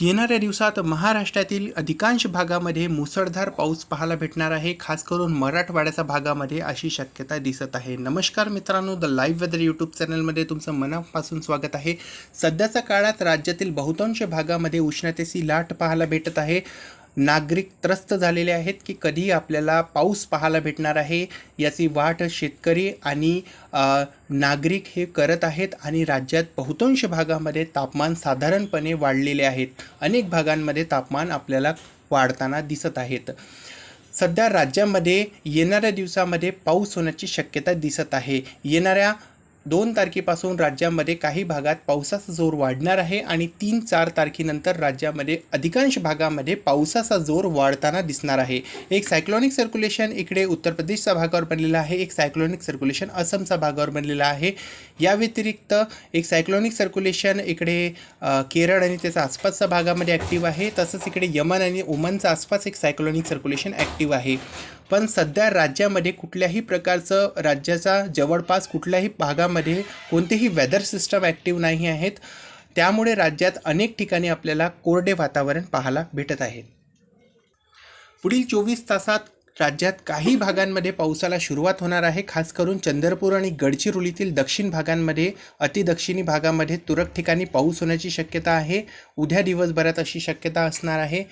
येणाऱ्या दिवसात महाराष्ट्रातील अधिकांश भागामध्ये मुसळधार पाऊस पाहायला भेटणार आहे. खास करून मराठवाड्याच्या भागामध्ये अशी शक्यता दिसत आहे. नमस्कार मित्रांनो द लाईव्ह वेदर यूट्यूब चॅनलमध्ये तुमचं मनापासून स्वागत आहे. सध्याच्या काळात राज्यातील बहुतांश भागामध्ये उष्णतेची लाट पाहायला भेटत आहे. नागरिक त्रस्त झालेले आहेत की कधी आपल्याला पाऊस पाहायला भेटणार आहे याची वाट शेतकरी आणि नागरिक हे करत आहेत आणि राज्यात बहुतांश भागामध्ये तापमान साधारणपणे वाढलेले आहेत. अनेक भागांमध्ये तापमान आपल्याला वाढताना दिसत आहेत. सध्या राज्यामध्ये येणाऱ्या दिवसामध्ये पाऊस होण्याची शक्यता दिसत आहे. येणाऱ्या दोन तारखेपासून राज्यामध्ये काही भागात पावसाचा जोर वाढणार आहे आणि तीन चार तारखेनंतर राज्यामध्ये अधिकांश भागामध्ये पावसाचा जोर वाढताना दिसणार आहे. एक सायक्लॉनिक सर्क्युलेशन इकडे उत्तर प्रदेशच्या भागावर बनलेलं आहे एक सायक्लॉनिक सर्क्युलेशन असमच्या भागावर बनलेलं आहे. या व्यतिरिक्त एक सायक्लॉनिक सर्क्युलेशन इकडे केरळ आणि त्याचा आसपासच्या भागामध्ये ॲक्टिव्ह आहे. तसंच इकडे यमन आणि ओमनचा आसपास एक सायक्लॉनिक सर्क्युलेशन ॲक्टिव्ह आहे. पण सध्या राज्यामध्ये कुठल्याही प्रकारचं राज्याचा जवळपास कुठल्याही भागामध्ये कोणतेही वेदर सिस्टम ॲक्टिव्ह नाही आहेत. त्यामुळे राज्यात अनेक ठिकाणी आपल्याला कोरडे वातावरण पाहायला भेटत आहे. पुढील चोवीस तासात राज्यात काही भागांमध्ये पावसाला सुरुवात होणार आहे. खास करून चंद्रपूर आणि गडचिरोलीतील दक्षिण भागांमध्ये अतिदक्षिणी भागामध्ये तुरळक ठिकाणी पाऊस होण्याची शक्यता आहे. उद्या दिवसभरात अशी शक्यता असणार आहे.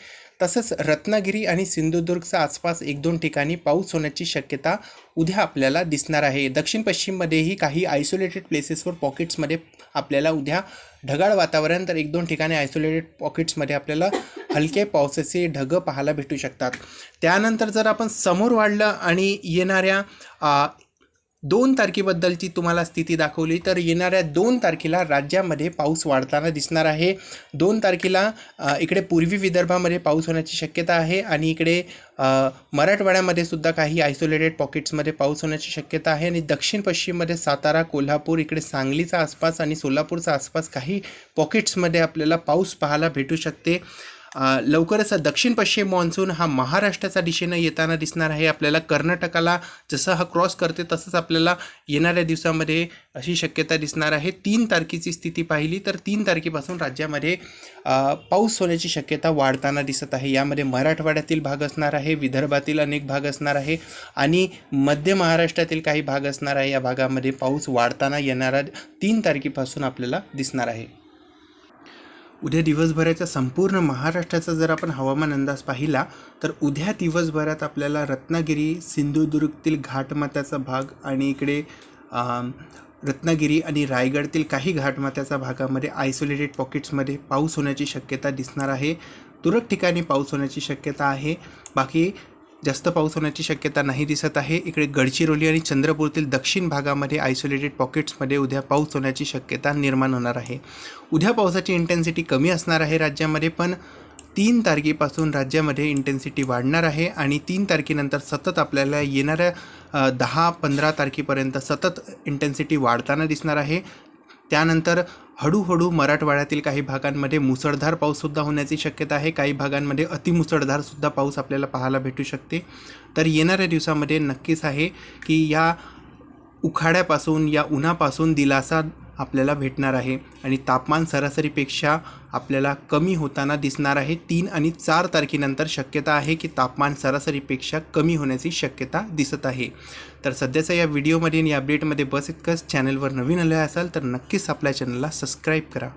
तसंच रत्नागिरी आणि सिंधुदुर्गचा आसपास एक दोन ठिकाणी पाऊस होण्याची शक्यता उद्या आपल्याला दिसणार आहे. दक्षिण पश्चिममध्येही काही आयसोलेटेड प्लेसेसवर पॉकेट्समध्ये आपल्याला उद्या ढगाळ वातावरण तर एक दोन ठिकाणी आयसोलेटेड पॉकेट्समध्ये आपल्याला हलके पावसाचे ढगं पाहायला भेटू शकतात. त्यानंतर जर आपण समोर वाढलं आणि येणाऱ्या दोन तारखेबद्दलची तुम्हाला स्थिती दाखवली तर येणाऱ्या दोन तारखेला राज्यामध्ये पाऊस वाढताना दिसणार आहे. दोन तारखेला इकडे पूर्वी विदर्भामध्ये पाऊस होण्याची शक्यता आहे आणि इकडे मराठवाड्यामध्ये सुद्धा काही आयसोलेटेड पॉकेट्समध्ये पाऊस होण्याची शक्यता आहे आणि दक्षिण पश्चिममध्ये सातारा कोल्हापूर इकडे सांगलीचा आसपास आणि सोलापूरचा आसपास काही पॉकेट्समध्ये आपल्याला पाऊस पाहायला भेटू शकते. लवकरच दक्षिण पश्चिम मान्सून हा महाराष्ट्राच्या दिशेनं येताना दिसणार आहे. आपल्याला कर्नाटकाला जसं हा क्रॉस करते तसंच आपल्याला येणाऱ्या दिवसामध्ये अशी शक्यता दिसणार आहे. तीन तारखेची स्थिती पाहिली तर तीन तारखेपासून राज्यामध्ये पाऊस होण्याची शक्यता वाढताना दिसत आहे. यामध्ये मराठवाड्यातील भाग असणार आहे विदर्भातील अनेक भाग असणार आहे आणि मध्य महाराष्ट्रातील काही भाग असणार आहे. या भागामध्ये पाऊस वाढताना येणारा तीन तारखेपासून आपल्याला दिसणार आहे. उद्या दिवसभराचा संपूर्ण महाराष्ट्राचा जर आपण हवामान अंदाज पाहिला तर उद्या दिवसभरात आपल्याला रत्नागिरी सिंधुदुर्गतील घाटमात्याचा भाग आणि इकडे रत्नागिरी आणि रायगडतील काही घाटमात्याचा भागामध्ये आयसोलेटेड पॉकेट्समध्ये पाऊस होण्याची शक्यता दिसणार आहे. तुरळक ठिकाणी पाऊस होण्याची शक्यता आहे. बाकी जास्त पाऊस होण्याची शक्यता नाही दिसत आहे. इकडे गडचिरोली आणि चंद्रपूरतील दक्षिण भागामध्ये आयसोलेटेड पॉकेट्समध्ये उद्या पाऊस होण्याची शक्यता निर्माण होणार आहे. उद्या पावसाची इंटेन्सिटी कमी असणार आहे राज्यामध्ये पण तीन तारखेपासून राज्यामध्ये इंटेन्सिटी वाढणार आहे आणि तीन तारखेनंतर सतत आपल्याला येणाऱ्या दहा पंधरा तारखेपर्यंत सतत इंटेन्सिटी वाढताना दिसणार आहे. त्यानंतर हळूहळू मराठवाड्यातील काही भागांमध्ये मुसळधार पाऊससुद्धा होण्याची शक्यता आहे. काही भागांमध्ये अतिमुसळधारसुद्धा पाऊस आपल्याला पाहायला भेटू शकते. तर येणाऱ्या दिवसामध्ये नक्कीच आहे की या उखाड्यापासून या उन्हापासून दिलासा आपल्याला भेटणार आहे आणि तापमान सरासरीपेक्षा आपल्याला कमी होताना दिसणार आहे. तीन आणि चार तारखेनंतर शक्यता आहे की तापमान सरासरीपेक्षा कमी होण्याची शक्यता दिसत आहे. तर सध्याच्या या व्हिडिओमध्ये आणि या अपडेटमध्ये बस इतकंच. चॅनलवर नवीन आले असाल तर नक्कीच आपल्या चॅनलला सबस्क्राईब करा.